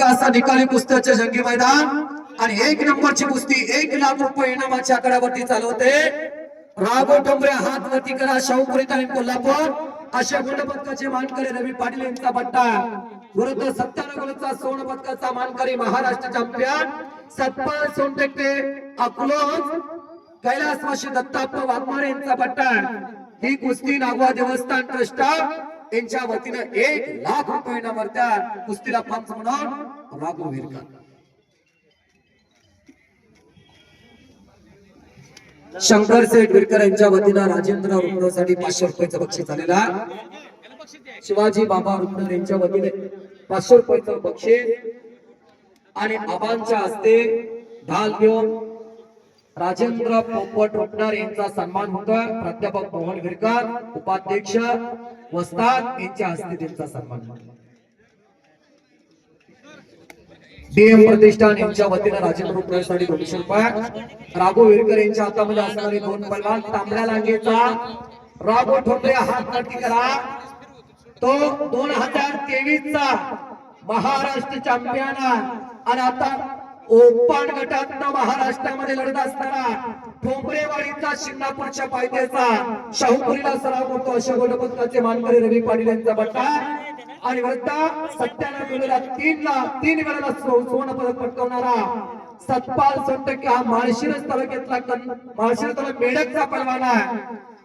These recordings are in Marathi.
मार्ग असा निकाली कुस्त्याचे जंगी मैदान. आणि एक नंबरची कुस्ती एक लाख रुपये इनामाच्या आकड्यावरती चालवते. राघव टोंबरे हात वरती करा शाहू पुरीत आणि कोल्हापूर. अशा गुणपदकाचे मानकरी रवी पाटील यांचा बट्टा. विरुद्ध सत्त्याण्णव गुणचा सुवर्ण पदकाचा मानकरी महाराष्ट्र चॅम्पियन सत्पाल सोनटेके अकलोज कैलासवासी दत्ताप्पा वाघमारे यांचा बट्टा. ही कुस्ती नागवा देवस्थान ट्रस्ट त्यांच्या वतीनं एक लाख रुपये इनाम त्या कुस्तीला पंच म्हणून राघव विरकर. शंकर सेठ विरकर यांच्या वतीनं राजेंद्र रुग्णासाठी पाचशे रुपयाचं बक्षीस आलेला शिवाजी बाबा रुग्ण यांच्या वतीने पाचशे रुपयाचं बक्षीस. आणि आबांच्या हस्ते ढाल घेऊन राजेंद्र पोपट रुपणार यांचा सन्मान होतोय. प्राध्यापक मोहन गिरकर उपाध्यक्ष वस्ताद यांच्या हस्ते त्यांचा सन्मान डीएम प्रतिष्ठान यांच्या वतीनं राजेंद्र रुपयासाठी दोनशे रुपये. राघो विरकर यांच्या हातामध्ये असणारे दोन पैलवान तांबड्या लांगेचा. राघो ठोकरे हात नक्की करा. तो दोन हजार तेवीस चा महाराष्ट्र चॅम्पियन आणि आता ओपान गटात महाराष्ट्रामध्ये लढत असताना ठोंबरेवाडीचा शिंगणापूरच्या पायथ्याचा शाहूपुरीला सराव करतो अशा गोलपदकाचे मानकरी रवी पाटील यांचा बट्टा. आणि वृद्धा सत्त्याण्णव वेळेला तीन ला तीन वेळेला सुवर्ण पदक पटकावणारा सतपाल सोनटक्के हा माळशिरस तालुक्यातला माळशिरस तालुक्यात मेढकचा परवाना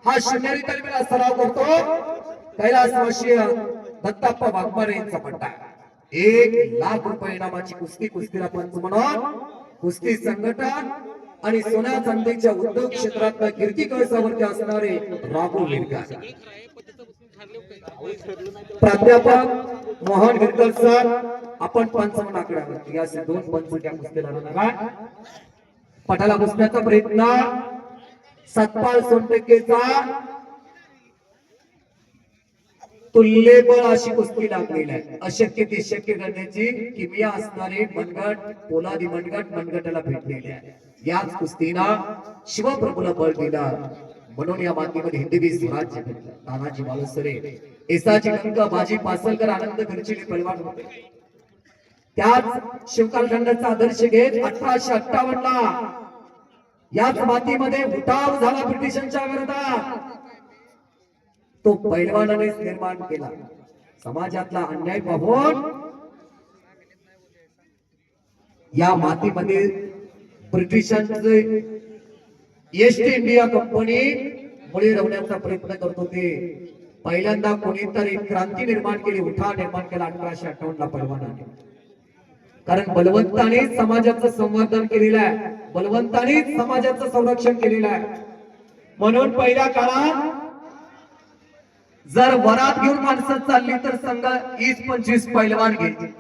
हा शिवनेरी तालुक्याला सराव करतो. कैलासवासी दत्ताप्पा वाघमारे यांचा पट्टा एक लाख रुपये इनामाची कुस्ती कुस्तीला पंच म्हणून कुस्ती संघटन आणि सोन्या चांदीच्या उद्योग क्षेत्रात कीर्ती कळसावरती असणारे राघव लिरकर प्राध्यापक मोहन गिरकर सर आपण पंच आकड्यावरती असे दोन पंच त्या कुस्तीला लढणार पटाला बसण्याचा प्रयत्न. सतपाल सोनटक्केचा तुल्यबळ अशी कुस्ती लागलेली आहे. अशक्य ते शक्य करण्याची किमिया असणारे मनगट पोलादी मनगट मनगटाला भेटलेले आहे. याच कुस्तीला शिवप्रभूला बळ दिला. म्हणून या मातीमध्ये हिंदवी स्वराज्य भेटलं. तानाजी मालसरे एसाची गंगा बाजी पासलकर आनंद खर्चिले पैलवान होते. त्याच शिवकालखंडाचा आदर्श घेत अठराशे अठ्ठावन्न ला याच मातीमध्ये उठाव झाला ब्रिटिशांच्या विरोधात. तो पैलवानाने निर्माण केला. समाजातला अन्याय पाहून या मातीमध्ये ब्रिटिशांचे ईस्ट इंडिया कंपनी मुळे रवण्याचा प्रयत्न करत होते. पहिल्यांदा कोणीतरी क्रांती निर्माण केली उठा निर्माण केला अठराशे अठ्ठावन्न ला पैलवानाने. कारण बलवंताने समाजाचं संवर्धन केलेलं आहे. बलवंताने समाजाचं संरक्षण केलेलं आहे. म्हणून पहिल्या काळात जर वरात घेऊन माणसं चालली तर संघ वीस पंचवीस पैलवान घे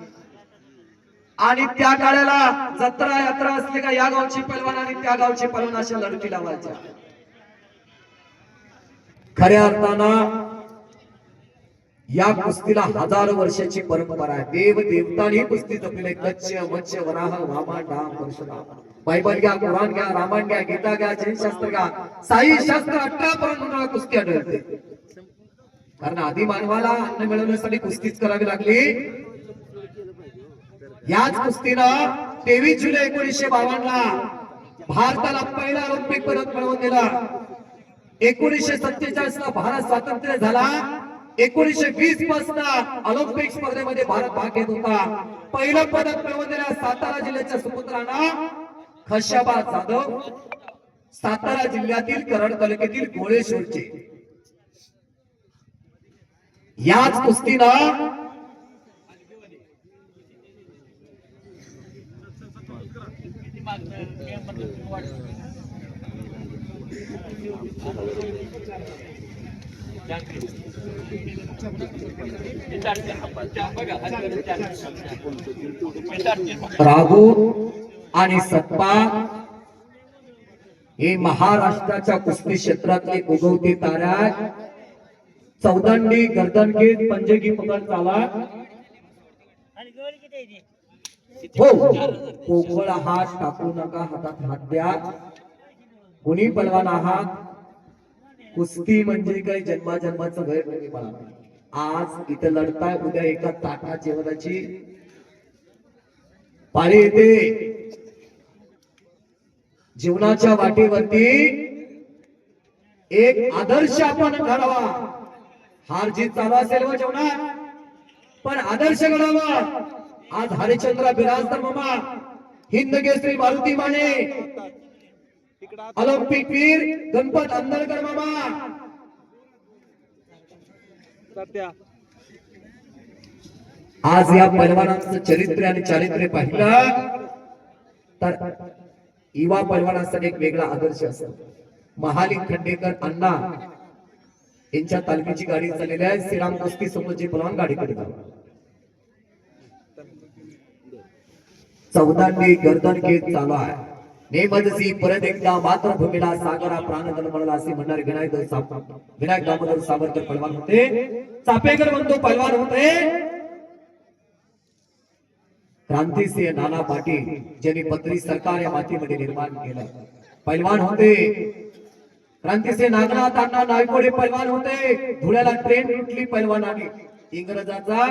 आणि त्या काळाला जत्रा यात्रा असली का या गावची पैलवान आणि त्या गावची पैलवान अशा लढती लावायच्या. खऱ्या अर्थानं या कुस्तीला हजारो वर्षाची परंपरा आहे. देव देवतांनी कुस्ती जपलेले कच्छ मच्छ वराह वामा डाम परशुराम. बायबल घ्या कुराण घ्या रामायण घ्या गीता घ्या जैन शास्त्र घ्या. साई शास्त्र अठरा पर्यंत कुस्ती आढळते. कारण आधी मानवाला अन्न मिळवण्यासाठी कुस्तीच करावी लागली. याच कुस्तीनं तेवीस जुलै एकोणीसशे बावन्न ला भारताला पहिला ऑलिम्पिक पदक मिळवून दिला. एकोणीसशे सत्तेचाळीस ला भारत स्वातंत्र्य झाला. एकोणीसशे वीसपासून ऑलिम्पिक स्पर्धेमध्ये भारत भाग घेत होता. पहिलं पदक मिळवून दिल्या सातारा जिल्ह्याच्या सुपुत्रांना. खशाबा जाधव सातारा जिल्ह्यातील करड तालुक्यातील घोळेश्वरचे याच कुस्तीनं राघू आणि सत्पा हे महाराष्ट्राच्या कुस्ती क्षेत्रातले उगवते तारा चौदंडी गर्दनगीत पंजगी पकड चाला. हो पोकळ हात टाकू नका हातात हात द्या. कुणी बलवान आहात. कुस्ती म्हणजे काय? जन्माजन्माचं घर नाही बाळा. आज इथं लढताय उद्या एका ताटा जेवणाची. पाळी येते. जीवनाच्या वाटेवरती एक आदर्श आपण घडावा हार जीत चालू असेल व जेवणात पण आदर्श घडावा. आज हरिश्चंद्र बिराजदार मामा हिंद केसरी मारुती माने ऑलिम्पिक वीर गणपत अंधळकर मामा. आज या पैलवानांचं चरित्र आणि चारित्र्य पाहिलं तर युवा पैलवानासाठी एक वेगळा आदर्श असेल. महालिक खंडेकर अण्णा यांच्या तालमीची गाडी चाललेली आहे. श्रीराम कुस्ती समोरचे बलवान गाडीकडे चौदा मी गर्दन घेत चालू आहे. नेमदसी परत एकदा मातृभूमीला सागरा प्राणधन म्हणला असे म्हणणारे विनायक विनायक दामोदर सावरकर पलवान होते. चापेकर म्हणतो पलवान होते. क्रांतीसिंह नाना पाटील ज्यांनी पत्री सरकार या मातीमध्ये निर्माण केलं पैलवान होते. नागनाथ अण्णा नायकोडे पैलवान होते. धुळ्याला ट्रेन लुटली पैलवानाने. इंग्रजाचा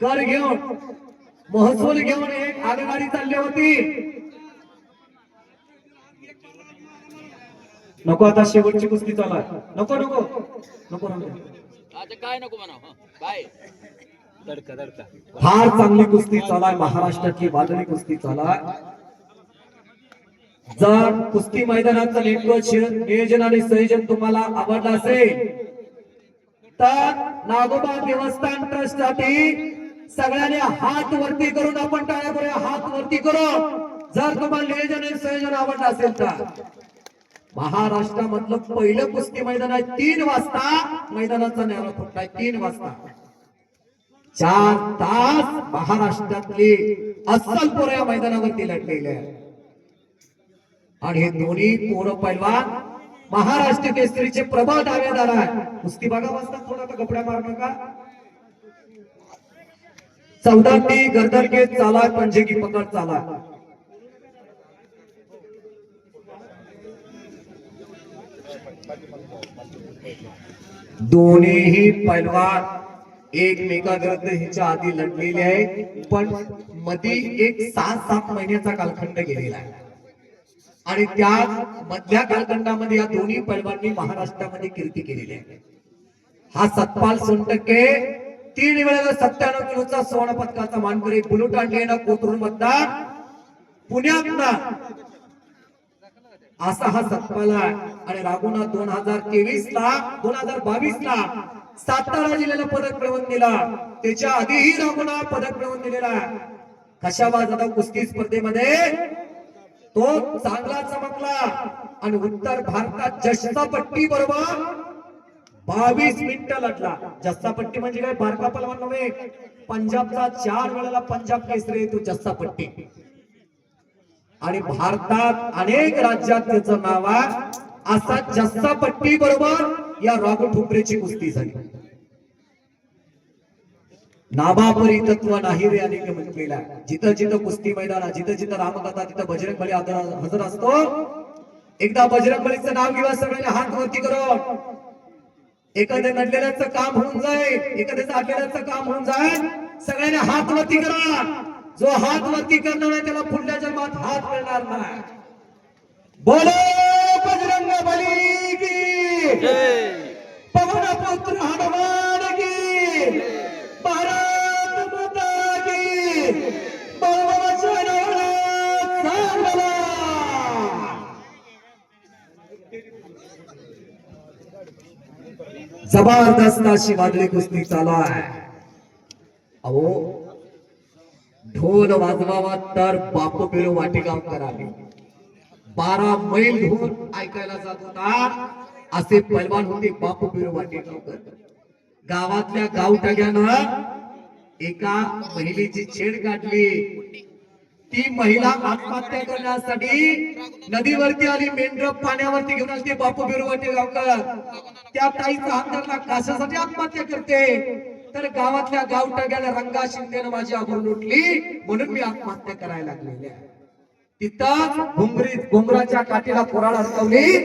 कर घेऊन महसूल घेऊन एक आगगाडी चालली होती. नको आता शेवटची कुस्ती चालू. आहे. नको नको. नको नको. आता काय नको म्हणा काय फार चांगली कुस्ती चालाय. महाराष्ट्राची वादळी कुस्ती चालाय. जर कुस्ती मैदानाचं नेमकं नियोजन आणि संयोजन तुम्हाला आवडलं असेल तर नागोबा देवस्थान ट्रस्टसाठी सगळ्यांनी हात वरती करून आपण टाळ्या करूया हात वरती करून. जर तुम्हाला नियोजन आणि संयोजन आवडलं असेल तर. महाराष्ट्रामधलं पहिलं कुस्ती मैदान आहे तीन वाजता. मैदानाचा न्यारा फुटलाय तीन वाजता. चार तास महाराष्ट्रातली अस्सल पोरं या मैदानावरती लढलेले आहे. आणि हे दोन्ही पोरं पैलवान महाराष्ट्र केसरीचे प्रबळ दावेदार आहे कुस्ती बघा वाजता थोडा तर कपड्या मार नका. चौदाटी गर्दन घेत चाला पंजे की पकड चाला दोन्हीही पैलवान एकमेकाविरुद्ध ह्याच्या आधी लढलेले आहे पण मध्ये एक सात सात महिन्याचा कालखंड गेलेला आहे. आणि त्या मधल्या कालखंडामध्ये या दोन्ही पैलवांनी महाराष्ट्रामध्ये कीर्ती केलेली आहे. हा सतपाल सोनटक्के तीन वेळेला सत्त्याण्णव किलोचा सुवर्ण पदकाचा मानकरी बुलुट आणलेला कोथरूड मतदार. पुण्यात असा हा सत्पाल आहे. आणि राघुना दोन हजार तेवीस ला दोन हजार बावीस ला सातारा जिल्ह्याला पदक मिळवून दिला. त्याच्या आधीही राघुनाथ पदक मिळवून दिलेला आहे. कशाबाज आता कुस्ती स्पर्धेमध्ये? तो चांगला चमकला आणि उत्तर भारतात जस्तापट्टी बरोबर बावीस मिनिटं लढला. जस्तापट्टी म्हणजे काय? बारका पलवान नव्हे. पंजाबचा चार वेळेला पंजाब केसरी तो जस्तापट्टी. आणि भारतात अनेक राज्यात त्याचं नाव आहे असा जस्तापट्टी बरोबर या राघू ठोकरेची कुस्ती झाली. नाभापरी तत्व नाही रे अनेक म्हटलेला. जिथं जिथं कुस्ती मैदान जिथं जिथं रामकथा तिथं बजरंग बली हजर हजर असतो. एकदा बजरंग बलीचं नाव घेऊन सगळ्यांनी हात वरती करो. एखाद्या नडलेल्याचं काम होऊन जाईल एखाद्याचं आटलेल्याचं काम होऊन जाईल. सगळ्यांनी हात वरती करा. जो हात वरती करणार नाही त्याला पुढल्या जन्मात हात मिळणार नाही. बोलो बजरंग बली की पवन पुत्र हनुमान जबरदस्त अशी वादळी कुस्ती चालू आहे अहो ढोल वाजवावा तर बापू पिरू वाटेगाव करावे. बारा मैल धून ऐकायला जात होता. असे पैलवान होते बापू पिरू वाटेगावकर गावातल्या गावठग्यानं एका महिलेची छेड काढली. ती महिला आत्महत्या करण्यासाठी नदीवरती आली मेंढर पाण्यावरती घेऊन असते ते बापू बिरुवटे गावकर. त्या ताईचा हात धरला कशासाठी आत्महत्या करते. तर गावातल्या गावटग्याला रंगा शिंदेनं माझी आबरू लुटली म्हणून मी आत्महत्या करायला लागलेली आहे. तिथं घुंगरी घुंगराच्या काठीला कुराड अडकवली.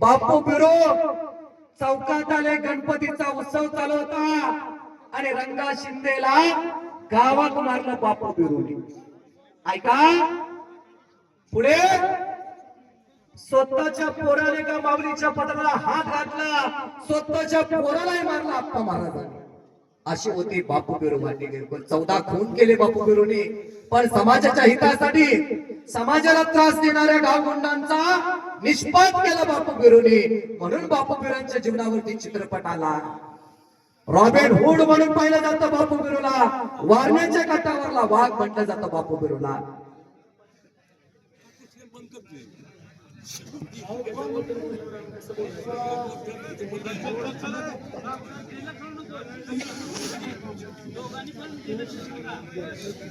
बापू बिरो चौकात आले गणपतीचा उत्सव चालू होता. आणि रंगा शिंदेला गावात मारलं बापू बिरोली ऐका. पुढे. स्वतःच्या पोराने का माऊलीच्या पत्राला हात घातला? स्वतःच्या पोरालाही मारला आप्पा महाराजांनी. असे होते बापू बिरो मांडेकर चौदा खून केले बापू बिरोने पण समाजाच्या हितासाठी समाजाला त्रास देणाऱ्या गावगुंडांचा निष्पात केला बापू बिरोने म्हणून बापू बिरोंच्या जीवनावरती चित्रपट आला. रॉबिन हुड म्हणून पाहिलं जातं बापू बिरुला. वारण्याच्या काठावरला वाघ म्हटलं जातं बापू बिरुला.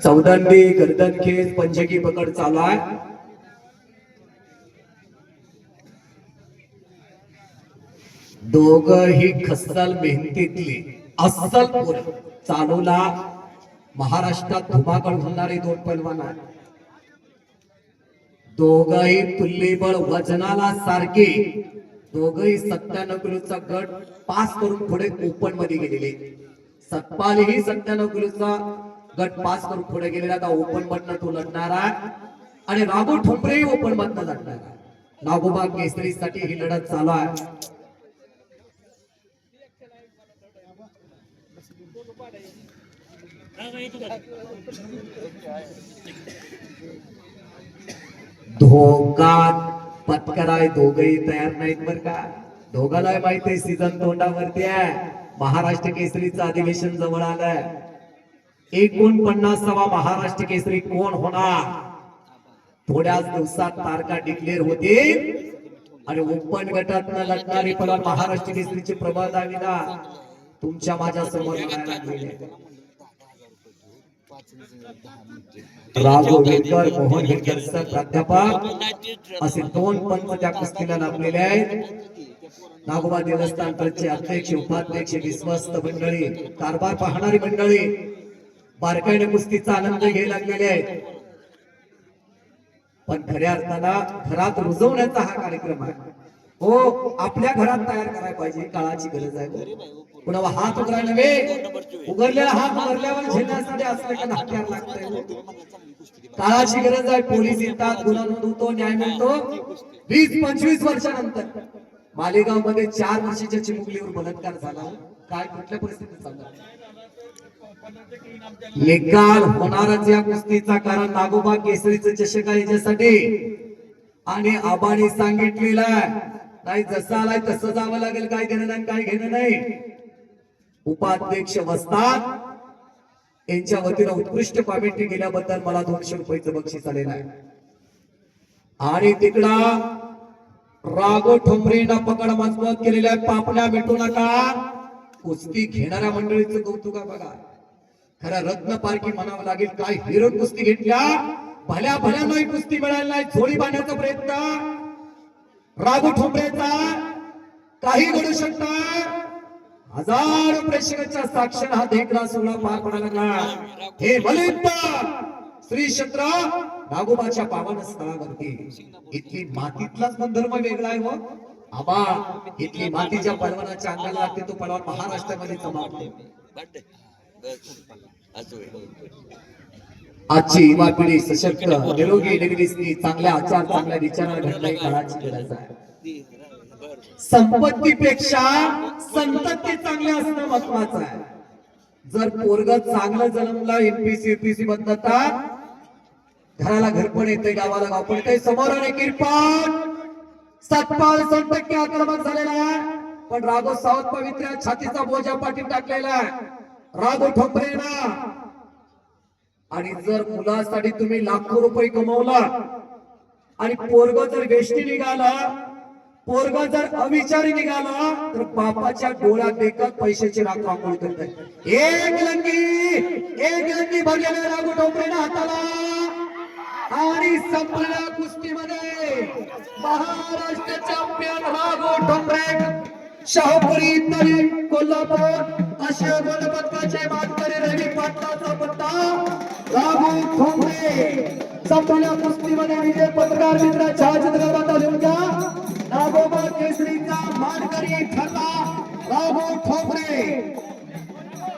चौदंडी गर्दनखेच पंचकी पकड चालू आहे. दोघ ही खस्सल मेहनतीतली. अस्सल पोर. चालूला महाराष्ट्रात धुमाकळ होणारे दोन पैलवान आहेत. दोघही तुल्यबळ वजनाला सारखे. दोघही सत्त्याण्णव किलोचा गट पास करून पुढे ओपनमध्ये गेलेले. सतपाल ही सत्त्याण्णव किलोचा गट पास करून पुढे गेलेला. का ओपन मधनं तो लढणारा. आहे आणि राघो ठोंबरेही ओपन मधनं लढणार. आहे नागोबा केसरीसाठी ही लढत चालू आहे. धोका पत्कराय दोघही तयार नाहीत बर का. दोघाला माहीत आहे सीझन तोंडावरती आहे. महाराष्ट्र केसरीचं अधिवेशन जवळ आलंय. एकोणपन्नासावा महाराष्ट्र केसरी कोण होणार? थोड्याच दिवसात तारखा डिक्लेअर होतील. आणि ओपन गटात लढणारी पला महाराष्ट्र केसरीचे प्रबळ दाविदा तुमच्या माझ्यासमोर लागलेले. राघवेंकर मोहन हेडकर सर प्राध्यापक. असे दोन पंच त्या कुस्तीला लागलेले आहेत. नागोबा देवस्थान ट्रस्टचे अध्यक्ष उपाध्यक्ष विश्वस्त मंडळी कारभार पाहणारी मंडळी बारकाईने कुस्तीचा आनंद घ्यायला लागलेले आहेत. पण खऱ्या अर्थाला घरात रुजवण्याचा हा कार्यक्रम आहे. हो आपल्या घरात तयार करायला पाहिजे काळाची गरज आहे. कुणाला हात उघडा नव्हे. उघडलेला हात उघडल्यावर झेलण्यासाठी असलं का हत्यार लागतंय? काळाची गरज आहे पोलीस येतात गुन्हा नोंदवतो न्याय मिळतो. वीस पंचवीस वर्षानंतर. मालेगावमध्ये चार वर्षाच्या चिमुकलीवर बलात्कार झाला. काय कुठल्या परिस्थितीत चालला? निकाल होणारच या कुस्तीचा कारण नागोबा केसरीचं चषक आहे याच्यासाठी. आणि आबाने सांगितलेला नाही जसं आलाय तसं जावं लागेल. काय घेणं नाही काय घेणं नाही. उपाध्यक्ष वसतात. यांच्या वतीनं उत्कृष्ट कॉमेंट्री केल्याबद्दल मला दोनशे रुपयाचं बक्षीस आलेलं आहे. आणि तिकडा रागो ठोंबरेंना पकड मजबूत केलेल्या पापण्या भेटू नका. कुस्ती घेणाऱ्या मंडळीचं कौतुक बघा. खरा रत्न पारखी म्हणावं लागेल. काय हिरो कुस्ती घेतल्या? भल्या भल्या नाही कुस्ती मिळायला नाही. झोळी बांधण्याचा प्रयत्न. राघव ठोंबरेचा. काही घडू शकतात हजारो प्रेक्षकांच्या साक्षर हा देखला सोहळा पार पडायला लागला. हे बलिंद श्री क्षेत्र नागोबाच्या पावन स्थळावरती. इथली मातीतलाच गुणधर्म वेगळा आहे हो. आबा इथली मातीच्या पलवानाच्या अंगाला लागते तो पलवान महाराष्ट्रामध्ये जमावतो आजची युवा पिढी सशक्त निरोगी निगडीस्ती चांगल्या आचार चांगल्या विचारांना घडणारी काळाची गरज आहे. संपत्तीपेक्षा संतती चांगली असणं महत्वाचं आहे. जर पोरग चांगलं जन्मला एमपीसी युपीसी बनतात घराला घरपण येते गावाला गाव पण येते समोर आणि किरपाट सतपाल टक्के आक्रमक झालेला आहे. पण राघव सावंत पवित्र छातीचा बोजा पाठी टाकलेला आहे. राघव ठोंबरेना आणि जर मुलासाठी तुम्ही लाखो रुपये कमवला आणि पोरग जर वेष्टी निघाला पोरगा जर अविचारी निघाला तर बापाच्या डोळ्यात देखत पैशाची राख रांगोळी करत आहे. एक लंगी एक लंगी भरलेल्या राघव ठोंबरेना हाताला. आणि संपलेल्या कुस्तीमध्ये महाराष्ट्र चॅम्पियन राघो ठोंबरे शाहपुरी तरी कोल्हापूर अशा गोल्ड पदकाचे मानकरी रवी पाटलाचा पत्ता राघो ठोंबरे संपलेल्या कुस्तीमध्ये विजय पत्रकार मित्र छायाचित्रकारांना लिहून घ्या नागोबा केसरीचा मानकरी ठरला. राघव ठोपरे.